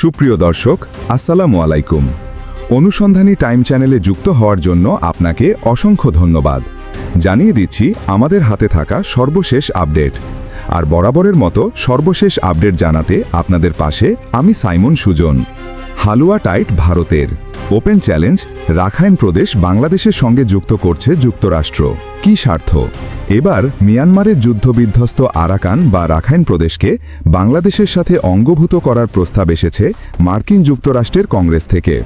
সুপ্রিয় দর্শক, আসসালামু আলাইকুম। অনুসন্ধানী টাইম চ্যানেলে যুক্ত হওয়ার জন্য আপনাকে অসংখ্য ধন্যবাদ। জানিয়ে দিচ্ছি, আমাদের হাতে থাকা সর্বশেষ আপডেট। আর বরাবরের মতো সর্বশেষ আপডেট জানাতে আপনাদের পাশে আমি সাইমন সুজন। হালুয়া টাইট ভারতের। ওপেন চ্যালেঞ্জ, রাখাইন প্রদেশ বাংলাদেশের সঙ্গে যুক্ত করছে যুক্তরাষ্ট্র। কি স্বার্থ? এবার মিয়ানমারের যুদ্ধবিধ্বস্ত আরাকান বা রাখাইন প্রদেশকে বাংলাদেশের সাথে অঙ্গভূত করার প্রস্তাব এসেছে মার্কিন যুক্তরাষ্ট্রের কংগ্রেস থেকে,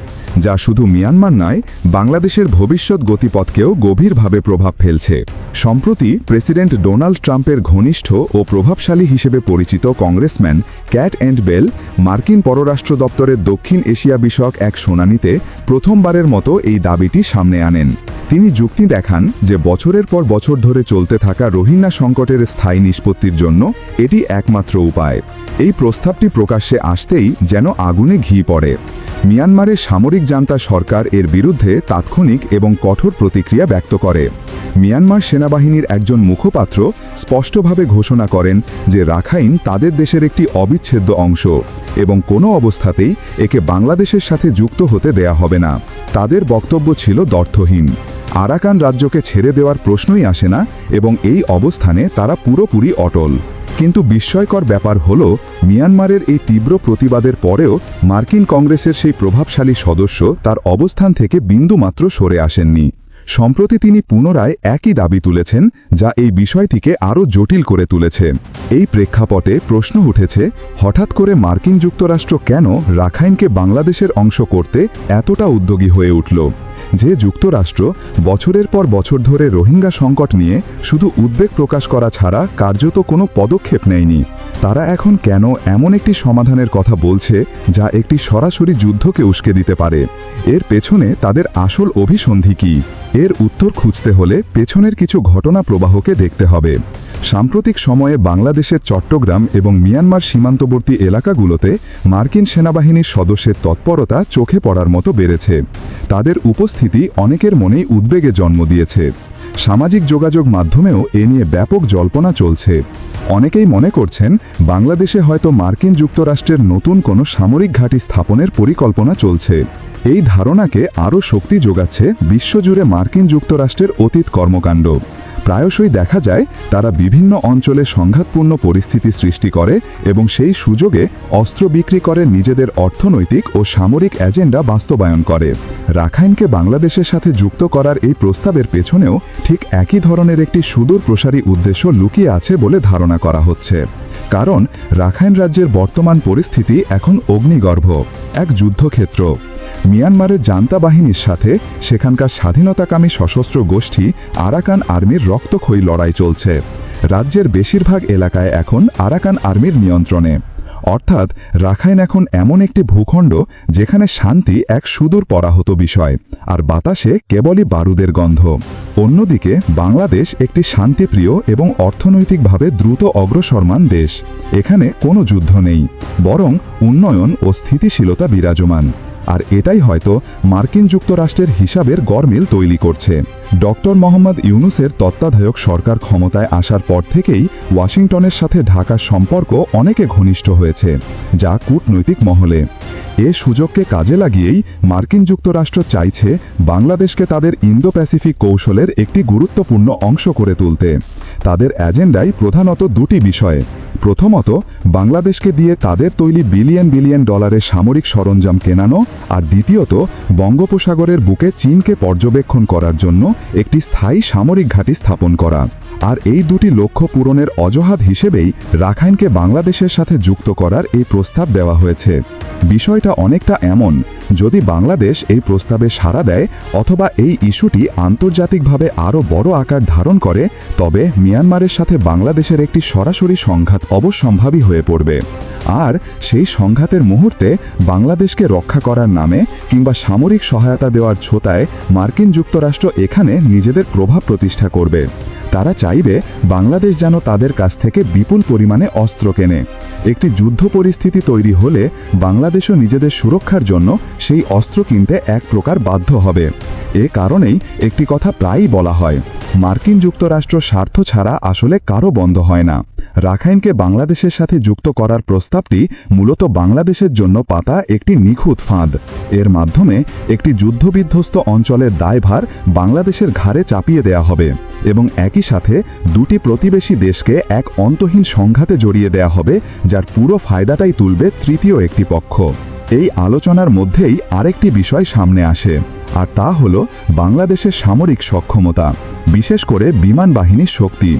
যা শুধু মিয়ানমার নয়, বাংলাদেশের ভবিষ্যৎ গতিপথকেও গভীরভাবে প্রভাব ফেলছে। সম্প্রতি প্রেসিডেন্ট ডোনাল্ড ট্রাম্পের ঘনিষ্ঠ ও প্রভাবশালী হিসেবে পরিচিত কংগ্রেসম্যান ক্যাট অ্যান্ড বেল, মার্কিন পররাষ্ট্র দপ্তরের দক্ষিণ এশিয়া বিষয়ক এক শুনানিতে প্রথমবারের মতো এই দাবিটি সামনে আনেন। তিনি যুক্তি দেখান যে বছরের পর বছর ধরে চলতে থাকা রোহিঙ্গা সংকটের স্থায়ী নিষ্পত্তির জন্য এটি একমাত্র উপায়। এই প্রস্তাবটি প্রকাশ্যে আসতেই যেন আগুনে ঘি পড়ে। মিয়ানমারের সামরিক জান্তা সরকার এর বিরুদ্ধে তাৎক্ষণিক এবং কঠোর প্রতিক্রিয়া ব্যক্ত করে। মিয়ানমার সেনাবাহিনীর একজন মুখপাত্র স্পষ্টভাবে ঘোষণা করেন যে রাখাইন তাদের দেশের একটি অবিচ্ছেদ্য অংশ এবং কোনো অবস্থাতেই একে বাংলাদেশের সাথে যুক্ত হতে দেয়া হবে না। তাদের বক্তব্য ছিল দর্থহীন। আরাকান রাজ্যকে ছেড়ে দেওয়ার প্রশ্নই আসে না এবং এই অবস্থানে তারা পুরোপুরি অটল। কিন্তু বিস্ময়কর ব্যাপার হল, মিয়ানমারের এই তীব্র প্রতিবাদের পরেও মার্কিন কংগ্রেসের সেই প্রভাবশালী সদস্য তার অবস্থান থেকে বিন্দুমাত্র সরে আসেননি। সম্প্রতি তিনি পুনরায় একই দাবি তুলেছেন, যা এই বিষয়টিকে আরও জটিল করে তুলেছে। এই প্রেক্ষাপটে প্রশ্ন উঠেছে, হঠাৎ করে মার্কিন যুক্তরাষ্ট্র কেন রাখাইনকে বাংলাদেশের অংশ করতে এতটা উদ্যোগী হয়ে উঠল? যে যুক্তরাষ্ট্র বছরের পর বছর ধরে রোহিঙ্গা সংকট নিয়ে শুধু উদ্বেগ প্রকাশ করা ছাড়া কার্যত কোনো পদক্ষেপ নেয়নি। তারা এখন কেন এমন একটি সমাধানের কথা বলছে যা একটি সরাসরি যুদ্ধকে উস্কে দিতে পারে? এর পেছনে তাদের আসল অভিসন্ধি কী? এর উত্তর খুঁজতে হলে পেছনের কিছু ঘটনা প্রবাহকে দেখতে হবে। সাম্প্রতিক সময়ে বাংলাদেশের চট্টগ্রাম এবং মিয়ানমার সীমান্তবর্তী এলাকাগুলোতে মার্কিন সেনাবাহিনীর সদস্যের তৎপরতা চোখে পড়ার মতো বেড়েছে। তাদের উপস্থিতি অনেকের মনেই উদ্বেগে জন্ম দিয়েছে। সামাজিক যোগাযোগ মাধ্যমেও এ নিয়ে ব্যাপক জল্পনা চলছে। অনেকেই মনে করছেন, বাংলাদেশে হয়তো মার্কিন যুক্তরাষ্ট্রের নতুন কোনো সামরিক ঘাঁটি স্থাপনের পরিকল্পনা চলছে। এই ধারণাকে আরও শক্তি যোগাচ্ছে বিশ্বজুড়ে মার্কিন যুক্তরাষ্ট্রের অতীত কর্মকাণ্ড। প্রায়শই দেখা যায় তারা বিভিন্ন অঞ্চলে সংঘাতপূর্ণ পরিস্থিতি সৃষ্টি করে এবং সেই সুযোগে অস্ত্র বিক্রি করে নিজেদের অর্থনৈতিক ও সামরিক এজেন্ডা বাস্তবায়ন করে। রাখাইনকে বাংলাদেশের সাথে যুক্ত করার এই প্রস্তাবের পেছনেও ঠিক একই ধরনের একটি সুদূর প্রসারী উদ্দেশ্য লুকিয়ে আছে বলে ধারণা করা হচ্ছে। কারণ রাখাইন রাজ্যের বর্তমান পরিস্থিতি এখন অগ্নিগর্ভ, এক যুদ্ধক্ষেত্র। মিয়ানমারের জান্তা বাহিনীর সাথে সেখানকার স্বাধীনতাকামী সশস্ত্র গোষ্ঠী আরাকান আর্মির রক্তক্ষয়ী লড়াই চলছে। রাজ্যের বেশিরভাগ এলাকায় এখন আরাকান আর্মির নিয়ন্ত্রণে। অর্থাৎ রাখাইন এখন এমন একটি ভূখণ্ড যেখানে শান্তি এক সুদূর পরাহত বিষয়, আর বাতাসে কেবলই বারুদের গন্ধ। অন্যদিকে বাংলাদেশ একটি শান্তিপ্রিয় এবং অর্থনৈতিকভাবে দ্রুত অগ্রসরমান দেশ। এখানে কোনো যুদ্ধ নেই, বরং উন্নয়ন ও স্থিতিশীলতা বিরাজমান। আর এটাই হয়তো মার্কিন যুক্তরাষ্ট্রের হিসাবের গরমিল তৈরি করছে। ডক্টর মোহাম্মদ ইউনুসের তত্ত্বাধায়ক সরকার ক্ষমতায় আসার পর থেকেই ওয়াশিংটনের সাথে ঢাকার সম্পর্ক অনেকে ঘনিষ্ঠ হয়েছে, যা কূটনৈতিক মহলে। এ সুযোগকে কাজে লাগিয়েই মার্কিন যুক্তরাষ্ট্র চাইছে বাংলাদেশকে তাদের ইন্দো প্যাসিফিক কৌশলের একটি গুরুত্বপূর্ণ অংশ করে তুলতে। তাদের এজেন্ডাই প্রধানত দুটি বিষয় প্রথমত, বাংলাদেশকে দিয়ে তাদের তৈরি বিলিয়ন বিলিয়ন ডলারের সামরিক সরঞ্জাম কেনানো আর দ্বিতীয়ত, বঙ্গোপসাগরের বুকে চীনকে পর্যবেক্ষণ করার জন্য একটি স্থায়ী সামরিক ঘাঁটি স্থাপন করা। আর এই দুটি লক্ষ্য পূরণের অজহাত হিসেবেই রাখাইনকে বাংলাদেশের সাথে যুক্ত করার এই প্রস্তাব দেওয়া হয়েছে। বিষয়টা অনেকটা এমন, যদি বাংলাদেশ এই প্রস্তাবে সাড়া দেয় অথবা এই ইস্যুটি আন্তর্জাতিকভাবে আরও বড় আকার ধারণ করে, তবে মিয়ানমারের সাথে বাংলাদেশের একটি সরাসরি সংঘাত অবশ্যম্ভাবী হয়ে পড়বে। আর সেই সংঘাতের মুহূর্তে বাংলাদেশকে রক্ষা করার নামে কিংবা সামরিক সহায়তা দেওয়ার ছোতায় মার্কিন যুক্তরাষ্ট্র এখানে নিজেদের প্রভাব প্রতিষ্ঠা করবে। তারা চাইবে বাংলাদেশ যেন তাদের কাছ থেকে বিপুল পরিমাণে অস্ত্র কেনে। একটি যুদ্ধ পরিস্থিতি তৈরি হলে বাংলাদেশও নিজেদের সুরক্ষার জন্য সেই অস্ত্র কিনতে এক প্রকার বাধ্য হবে। এ কারণেই একটি কথা প্রায়ই বলা হয় মার্কিন যুক্তরাষ্ট্র স্বার্থ ছাড়া আসলে কারও বন্ধ হয় না। রাখাইনকে বাংলাদেশের সাথে যুক্ত করার প্রস্তাবটি মূলত বাংলাদেশের জন্য পাতা একটি নিখুঁত ফাঁদ। এর মাধ্যমে একটি যুদ্ধবিধ্বস্ত অঞ্চলের দায়ভার বাংলাদেশের ঘাড়ে চাপিয়ে দেয়া হবে এবং একই সাথে দুটি প্রতিবেশী দেশকে এক অন্তহীন সংঘাতে জড়িয়ে দেয়া হবে, যার পুরো ফায়দাটাই তুলবে তৃতীয় একটি পক্ষ। এই আলোচনার মধ্যেই আরেকটি বিষয় সামনে আসে। আর তা হল বাংলাদেশের সামরিক সক্ষমতা, বিশেষ করে বিমান বাহিনীর শক্তি।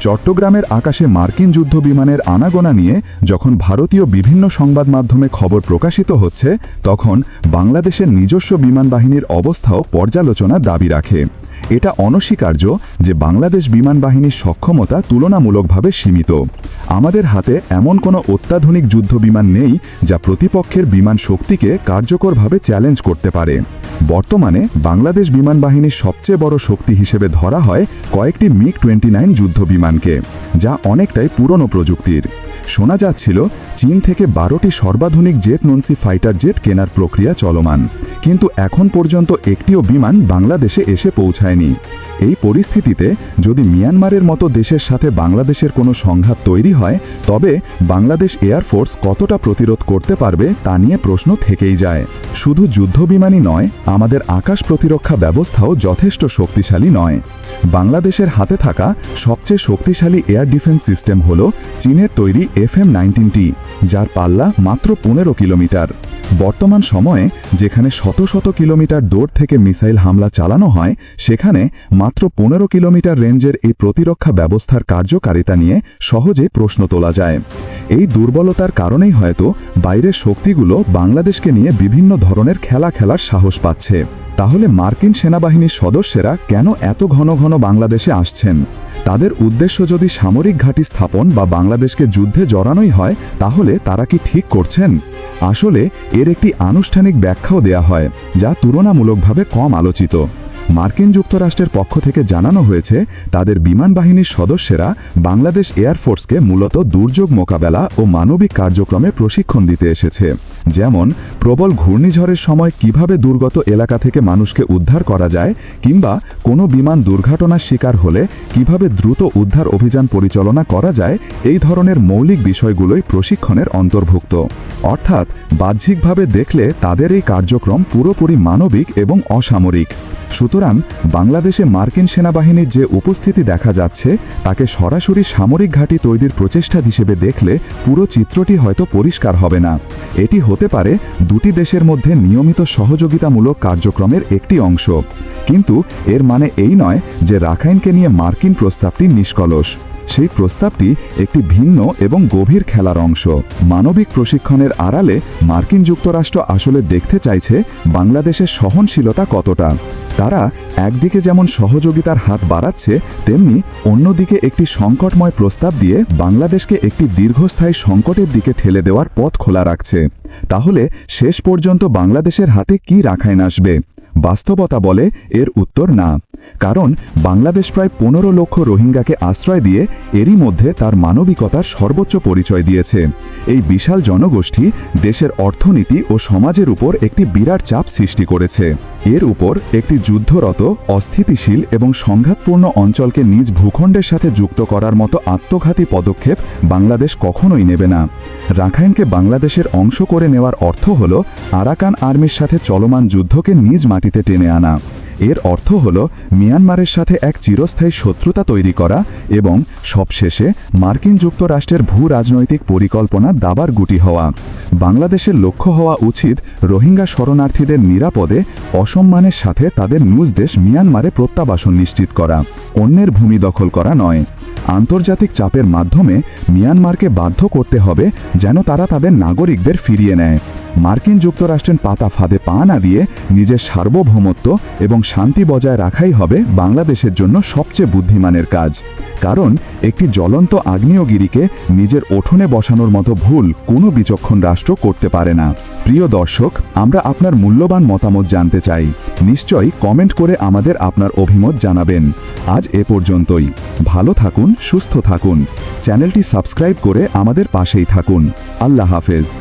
চট্টগ্রামের আকাশে মার্কিন যুদ্ধ বিমানের আনাগোনা নিয়ে যখন ভারতীয় বিভিন্ন সংবাদ মাধ্যমে খবর প্রকাশিত হচ্ছে, তখন বাংলাদেশের নিজস্ব বিমান বাহিনীর অবস্থাও পর্যালোচনা দাবি রাখে। এটা অনস্বীকার্য যে বাংলাদেশ বিমান বাহিনীর সক্ষমতা তুলনামূলকভাবে সীমিত। আমাদের হাতে এমন কোনো অত্যাধুনিক যুদ্ধ বিমান নেই যা প্রতিপক্ষের বিমান শক্তিকে কার্যকরভাবে চ্যালেঞ্জ করতে পারে। বর্তমানে বাংলাদেশ বিমান বাহিনীর সবচেয়ে বড় শক্তি হিসেবে ধরা হয় কয়েকটি মিগ টোয়েন্টি নাইন যুদ্ধ বিমানকে, যা অনেকটাই পুরনো প্রযুক্তির। শোনা যাচ্ছিল চীন থেকে বারোটি সর্বাধুনিক জেট নন্সি ফাইটার জেট কেনার প্রক্রিয়া চলমান, কিন্তু এখন পর্যন্ত একটিও বিমান বাংলাদেশে এসে পৌঁছায়নি। এই পরিস্থিতিতে যদি মিয়ানমারের মতো দেশের সাথে বাংলাদেশের কোনো সংঘাত তৈরি হয়, তবে বাংলাদেশ এয়ারফোর্স কতটা প্রতিরোধ করতে পারবে তা নিয়ে প্রশ্ন থেকেই যায়। শুধু যুদ্ধবিমানই নয়, আমাদের আকাশ প্রতিরক্ষা ব্যবস্থাও যথেষ্ট শক্তিশালী নয়। বাংলাদেশের হাতে থাকা সবচেয়ে শক্তিশালী এয়ার ডিফেন্স সিস্টেম হল চীনের তৈরি এফ এম নাইনটিনটি যার পাল্লা মাত্র পনেরো কিলোমিটার। বর্তমান সময়ে যেখানে শত শত কিলোমিটার দৌড় থেকে মিসাইল হামলা চালানো হয়, সেখানে মাত্র পনেরো কিলোমিটার রেঞ্জের এই প্রতিরক্ষা ব্যবস্থার কার্যকারিতা নিয়ে সহজে প্রশ্ন তোলা যায়। এই দুর্বলতার কারণেই হয়তো বাইরের শক্তিগুলো বাংলাদেশকে নিয়ে বিভিন্ন ধরনের খেলা খেলার সাহস পাচ্ছে। তাহলে মার্কিন সেনাবাহিনীর সদস্যেরা কেন এত ঘন ঘন বাংলাদেশে আসছেন? তাদের উদ্দেশ্য যদি সামরিক ঘাঁটি স্থাপন বা বাংলাদেশকে যুদ্ধে জড়ানোই হয়, তাহলে তারা কি ঠিক করছেন? আসলে, এর একটি আনুষ্ঠানিক ব্যাখ্যাও দেয়া হয়, যা তুলনামূলকভাবে কম আলোচিত। মার্কিন যুক্তরাষ্ট্রের পক্ষ থেকে জানানো হয়েছে, তাদের বিমান বাহিনীর সদস্যরা বাংলাদেশ এয়ারফোর্সকে মূলত দুর্যোগ মোকাবেলা ও মানবিক কার্যক্রমে প্রশিক্ষণ দিতে এসেছে। যেমন, প্রবল ঘূর্ণিঝড়ের সময় কীভাবে দুর্গত এলাকা থেকে মানুষকে উদ্ধার করা যায়, কিংবা কোনো বিমান দুর্ঘটনার শিকার হলে কীভাবে দ্রুত উদ্ধার অভিযান পরিচালনা করা যায়, এই ধরনের মৌলিক বিষয়গুলোই প্রশিক্ষণের অন্তর্ভুক্ত। অর্থাৎ, বাহ্যিকভাবে দেখলে তাদের এই কার্যক্রম পুরোপুরি মানবিক এবং অসামরিক। সুতরাং, বাংলাদেশে মার্কিন সেনাবাহিনীর যে উপস্থিতি দেখা যাচ্ছে, তাকে সরাসরি সামরিক ঘাঁটি তৈরির প্রচেষ্টা হিসেবে দেখলে পুরো চিত্রটি হয়তো পরিষ্কার হবে না। এটি হতে পারে দুটি দেশের মধ্যে নিয়মিত সহযোগিতামূলক কার্যক্রমের একটি অংশ। কিন্তু এর মানে এই নয় যে রাখাইনকে নিয়ে মার্কিন প্রস্তাবটি নিষ্কলস। সেই প্রস্তাবটি একটি ভিন্ন এবং গভীর খেলার অংশ। মানবিক প্রশিক্ষণের আড়ালে মার্কিন যুক্তরাষ্ট্র আসলে দেখতে চাইছে বাংলাদেশের সহনশীলতা কতটা। তারা একদিকে যেমন সহযোগিতার হাত বাড়াচ্ছে, তেমনি অন্যদিকে একটি সংকটময় প্রস্তাব দিয়ে বাংলাদেশকে একটি দীর্ঘস্থায়ী সংকটের দিকে ঠেলে দেওয়ার পথ খোলা রাখছে। তাহলে শেষ পর্যন্ত বাংলাদেশের হাতে কি রাখাইন আসবে? বাস্তবতা বলে এর উত্তর না। কারণ বাংলাদেশ প্রায় পনেরো লক্ষ রোহিঙ্গাকে আশ্রয় দিয়ে এরই মধ্যে তার মানবিকতার সর্বোচ্চ পরিচয় দিয়েছে। এই বিশাল জনগোষ্ঠী দেশের অর্থনীতি ও সমাজের উপর একটি বিরাট চাপ সৃষ্টি করেছে। এর উপর একটি যুদ্ধরত, অস্থিতিশীল এবং সংঘাতপূর্ণ অঞ্চলকে নিজ ভূখণ্ডের সাথে যুক্ত করার মতো আত্মঘাতী পদক্ষেপ বাংলাদেশ কখনোই নেবে না। রাখাইনকে বাংলাদেশের অংশ করে নেওয়ার অর্থ হল আরাকান আর্মির সাথে চলমান যুদ্ধকে নিজ মাটিতে টেনে আনা। এর অর্থ হল, মিয়ানমারের সাথে এক চিরস্থায়ী শত্রুতা তৈরি করা এবং সবশেষে মার্কিন যুক্তরাষ্ট্রের ভূ রাজনৈতিক পরিকল্পনা দাবার গুটি হওয়া। বাংলাদেশের লক্ষ্য হওয়া উচিত রোহিঙ্গা শরণার্থীদের নিরাপদে, অসম্মানের সাথে তাদের নিউজ দেশ মিয়ানমারে প্রত্যাবাসন নিশ্চিত করা। অন্যের ভূমি দখল করা নয়। আন্তর্জাতিক চাপের মাধ্যমে মিয়ানমারকে বাধ্য করতে হবে যেন তারা তাদের নাগরিকদের ফিরিয়ে নেয়। মার্কিন যুক্তরাষ্ট্রের পাতা ফাঁদে পা না দিয়ে নিজের সার্বভৌমত্ব এবং শান্তি বজায় রাখাই হবে বাংলাদেশের জন্য সবচেয়ে বুদ্ধিমানের কাজ। কারণ একটি জ্বলন্ত আগ্নেয়গিরিকে নিজের ওঠনে বসানোর মতো ভুল কোনো বিচক্ষণ রাষ্ট্র করতে পারে না। প্রিয় দর্শক, আমরা আপনার মূল্যবান মতামত জানতে চাই। নিশ্চয়ই কমেন্ট করে আমাদের আপনার অভিমত জানাবেন। আজ এ পর্যন্তই। ভালো থাকুন, সুস্থ থাকুন। চ্যানেলটি সাবস্ক্রাইব করে আমাদের পাশেই থাকুন। আল্লাহ হাফেজ।